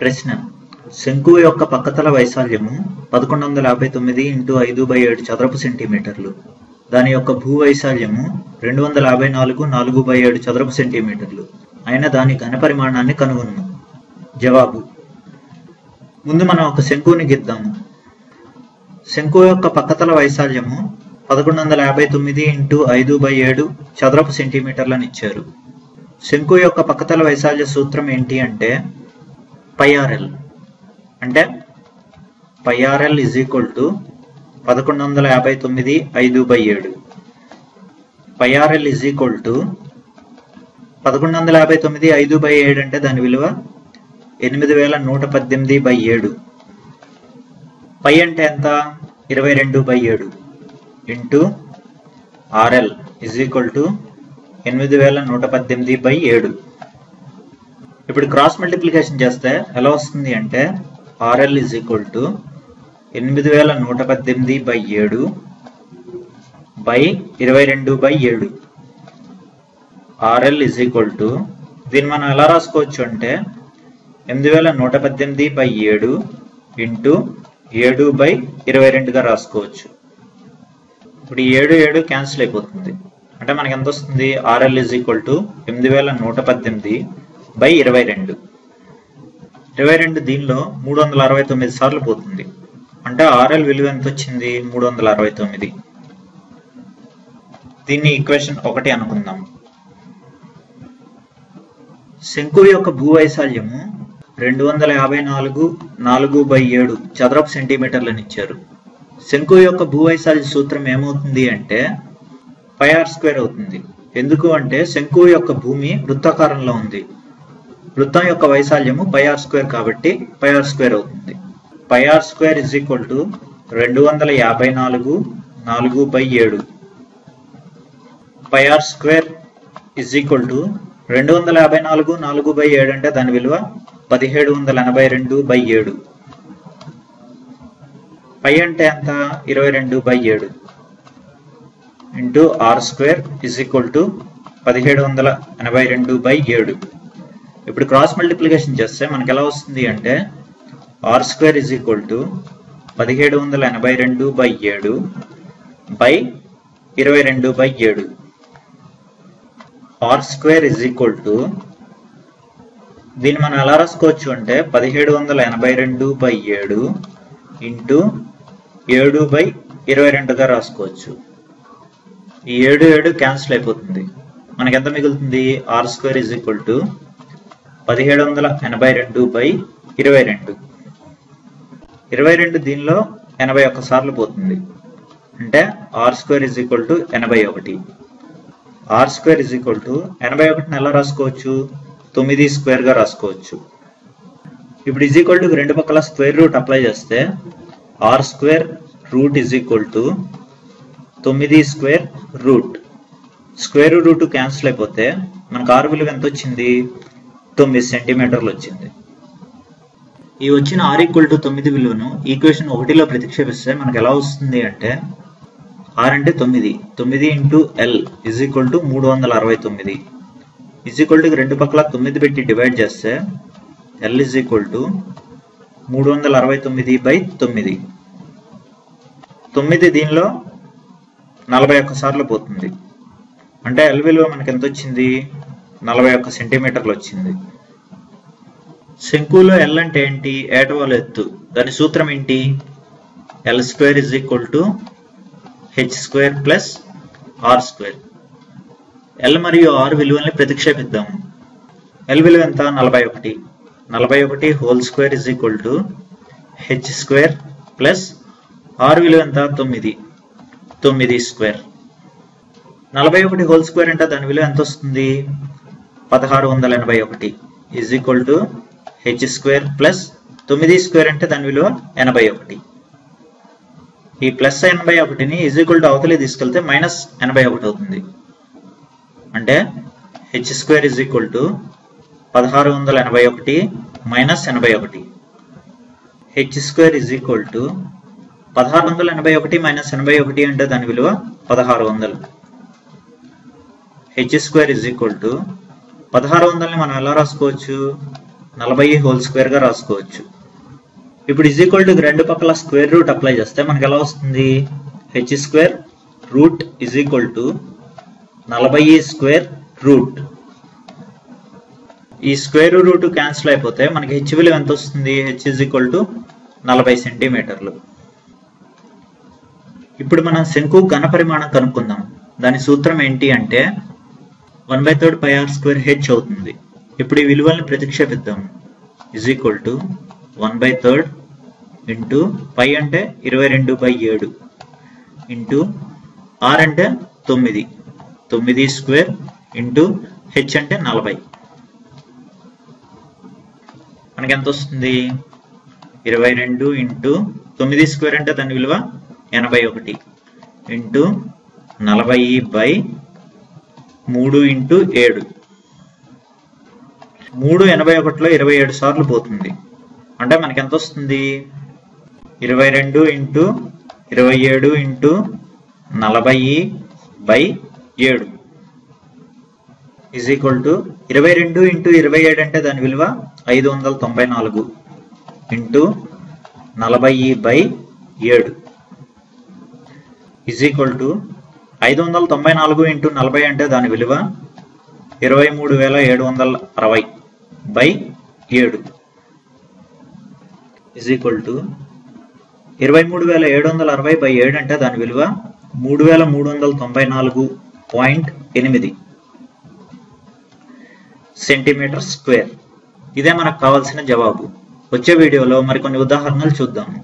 ప్రశ్న. శంకువు యొక్క పక్కతల వైశాల్యము పదకొండు వందల యాభై తొమ్మిది ఇంటూ ఐదు బై ఏడు చదరపు సెంటీమీటర్లు. దాని యొక్క భూ వైశాల్యము రెండు వందల యాభై నాలుగు నాలుగు బై ఏడు చదరపు సెంటీమీటర్లు. అయిన దాని ఘన పరిమాణాన్ని కనుగొను జవాబు. ముందు మనం ఒక శంకువుని గిద్దాము. శంకు యొక్క పక్కతల వైశాల్యము పదకొండు వందల యాభై తొమ్మిది ఇంటూ ఐదు బై ఏడు చదరపు సెంటీమీటర్లను ఇచ్చారు శంకు యొక్క పక్కతల వైశాల్య సూత్రం ఏంటి అంటే పైఆర్ఎల్. అంటే పైఆర్ఎల్ ఇజ్ ఈక్వల్ టు పదకొండు వందల యాభై తొమ్మిది ఐదు బై ఏడు. పైఆర్ఎల్ ఇజ్ ఈక్వల్ టు పదకొండు వందల యాభై తొమ్మిది ఐదు బై ఏడు అంటే దాని విలువ ఎనిమిది వేల నూట పద్దెనిమిది బై ఏడు. పై అంటే ఎంత? ఇరవై రెండు బై ఏడు into R L is equal to ఎనిమిది వేల నూట పద్దెనిమిది బై ఏడు. ఇప్పుడు క్రాస్ మల్టిప్లికేషన్ చేస్తే ఎలా వస్తుంది అంటే ఆర్ఎల్ ఇజ్ ఈక్వల్ టు ఎనిమిది వేల నూట పద్దెనిమిది బై ఏడు బై ఇరవై రెండు బై ఏడు. ఆర్ఎల్ ఇజ్ ఈక్వల్ టు దీన్ని మనం ఎలా రాసుకోవచ్చు అంటే ఎనిమిది వేల నూట పద్దెనిమిది బై ఏడు ఇంటూ ఏడు బై ఇరవై రెండుగా రాసుకోవచ్చు. ఇప్పుడు ఏడు ఏడు క్యాన్సిల్ అయిపోతుంది. అంటే మనకి ఎంత వస్తుంది? ఆర్ఎల్ ఇజ్ ఈక్వల్ టు ఎనిమిది వేల నూట పద్దెనిమిది బై ఇరవై రెండు. ఇరవై రెండు దీనిలో మూడు వందల అరవై తొమ్మిది సార్లు పోతుంది. అంటే ఆర్ఎల్ విలువ ఎంత వచ్చింది మూడు వందల అరవై తొమ్మిది. దీన్ని ఈక్వేషన్ ఒకటి అనుకుందాం. శంకువు యొక్క భూవైశాల్యము రెండు వందల యాభై నాలుగు నాలుగు బై ఏడు చదరపు సెంటీమీటర్లను ఇచ్చారు. శంకు యొక్క భూవైశాల్య సూత్రం ఏమవుతుంది అంటే పై ఆర్ స్క్వేర్ అవుతుంది. ఎందుకు అంటే శంకు యొక్క భూమి వృత్తాకారంలో ఉంది. వృత్తం యొక్క వైశాల్యము పై ఆర్ స్క్వేర్ కాబట్టి పై ఆర్ స్క్వేర్ అవుతుంది. Pi R square is equal to రెండు వందల యాభై నాలుగు నాలుగు బై ఏడు. Pi R square is equal to రెండు వందల యాభై నాలుగు నాలుగు బై ఏడు అంటే దాని విలువ పదిహేడు వందల ఎనభై రెండు బై ఏడు. పై అంటే ఎంత? ఇరవై రెండు బై ఏడు. Into R square is equal to పదిహేడు వందల ఎనభై రెండు బై ఏడు. ఇప్పుడు క్రాస్ మల్టిప్లికేషన్ చేస్తే మనకి ఎలా వస్తుంది అంటే R square is equal to పదిహేడు వందల ఎనభై రెండు బై ఏడు బై ఇరవై రెండు బై ఏడు. R square is equal to దీన్ని మనం ఎలా రాసుకోవచ్చు అంటే పదిహేడు వందల ఎనభై రెండు బై ఏడు ఇంటూ ఏడు బై ఇరవై రెండుగా రాసుకోవచ్చు. ఈ ఏడు ఏడు క్యాన్సిల్ అయిపోతుంది. మనకి ఎంత మిగులుతుంది? R square is equal to పదిహేడు వందల ఎనభై రెండు బై ఇరవై రెండు. ఇరవై రెండు దీనిలో ఎనభై ఒక్క సార్లు పోతుంది. అంటే R square is equal to ఎనభై ఒకటి. R square is equal to ఎనభై ఒకటిని ఎలా రాసుకోవచ్చు? తొమ్మిది స్క్వేర్గా రాసుకోవచ్చు. ఇప్పుడు ఇజ్ ఈక్వల్ టు రెండు పక్కల స్క్వేర్ రూట్ అప్లై చేస్తే R square root is equal to తొమ్మిది square root. Square root cancel అయిపోతే మనకు ఆరు విలువ ఎంత వచ్చింది? తొమ్మిది సెంటీమీటర్లు వచ్చింది. ఈ వచ్చిన ఆర్ ఈక్వల్ టు తొమ్మిది విలువను ఈక్వేషన్ ఒకటిలో ప్రతిక్షేపిస్తే మనకు ఎలా వస్తుంది అంటే ఆర్ అంటే తొమ్మిది. తొమ్మిది into L is equal to మూడు వందల అరవై తొమ్మిది. ఇజ్ ఈక్వల్ టు రెండు పక్కల తొమ్మిది పెట్టి డివైడ్ చేస్తే ఎల్ ఇజ్ ఈక్వల్ టు మూడు వందల అరవై తొమ్మిది బై తొమ్మిది. తొమ్మిది దీనిలో నలభై ఒక్క సార్లు పోతుంది. అంటే ఎల్ విలువ మనకి ఎంత వచ్చింది? నలభై ఒక్క సెంటీమీటర్లు వచ్చింది. శంకులో ఎల్ అంటే ఏంటి? ఏటవాలు ఎత్తు. దాని సూత్రం ఏంటి? L square is equal to H square plus R square L మరియు ఆర్ విలువల్ని ప్రతిక్షేపిద్దాము ఎల్ విలువ ఎంత? నలభై ఒకటి. నలభై ఒకటి whole square is equal to H square plus R విలువ ఎంత? తొమ్మిది. తొమ్మిది స్క్వేర్ నలభై ఒకటి హోల్ స్క్వేర్ అంటే దాని విలువ ఎంత వస్తుంది? పదహారు వందల ఎనభై ఒకటి is equal to H square plus తొమ్మిది స్క్వేర్ అంటే దాని విలువ ఎనభై ఒకటి. ఈ ప్లస్ ఎనభై ఒకటిని ఈజ్ ఈక్వల్ టు అవతలి తీసుకెళ్తే మైనస్ ఎనభై ఒకటి అవుతుంది. అంటే H square is equal to పదహారు వందల ఎనభై ఒకటి మైనస్ ఎనభై ఒకటి. H square is equal to పదహారు వందల ఎనభై ఒకటి మైనస్ ఎనభై ఒకటి అంటే దాని విలువ పదహారు వందలు. H square is equal to పదహారు వందలని మనం ఎలా రాసుకోవచ్చు? నలభై హోల్ స్క్వేర్గా రాసుకోవచ్చు. ఇప్పుడు ఇజ్ ఈక్వల్ టు రెండు పక్కల స్క్వేర్ రూట్ అప్లై చేస్తే మనకి ఎలా వస్తుంది? H square root is equal to నలభై స్క్వేర్ రూట్. ఈ స్క్వేర్ రూట్ క్యాన్సిల్ అయిపోతే మనకి హెచ్ విలువ ఎంత వస్తుంది? హెచ్ ఇజ్ ఈక్వల్ టు నలభై సెంటీమీటర్లు. ఇప్పుడు మనం శంకు ఘన పరిమాణం కనుక్కుందాం. దాని సూత్రం ఏంటి అంటే one by third pi R square H అవుతుంది. ఇప్పుడు ఈ విలువల్ని ప్రతిక్షేపిద్దాం is equal to one by third into pi అంటే ఇరవై రెండు బై ఏడు ఇంటూ ఆర్ అంటే తొమ్మిది. తొమ్మిది స్క్వేర్ ఇంటూ హెచ్ అంటే నలభై. మనకి ఎంత వస్తుంది? ఇరవై రెండు ఇంటూ తొమ్మిది స్క్వేర్ అంటే దాని విలువ ఎనభై ఒకటి. ఇంటూ నలభై బై మూడు ఇంటూ ఏడు. మూడు ఎనభై ఒకటిలో ఇరవై ఏడు సార్లు పోతుంది. అంటే మనకి ఎంత వస్తుంది? ఇరవై రెండు ఇంటూ ఇరవై ఏడు ఇంటూ నలభై బై ఏడు. ఈజ్ ఈక్వల్ టు ఇరవై రెండు ఇంటూ ఇరవై ఏడు అంటే దాని విలువ ఐదు వందల తొంభై నాలుగు ఇంటూ నలభై బై ఏడు. ఈజ్ ఈక్వల్ టు ఐదు వందల తొంభై నాలుగు ఇంటూ నలభై అంటే దాని విలువ ఇరవై మూడు వేల ఏడు వందల అరవై బై ఏడు. ఇజ్ ఈక్వల్ టు ఇరవై మూడు వేల ఏడు వందల అరవై బై ఏడు అంటే దాని విలువ మూడు వేల మూడు వందల తొంభై నాలుగు పాయింట్ ఎనిమిది సెంటీమీటర్ స్క్వేర్. ఇదే మనకు కావాల్సిన జవాబు. వచ్చే వీడియోలో మరికొన్ని ఉదాహరణలు చూద్దాము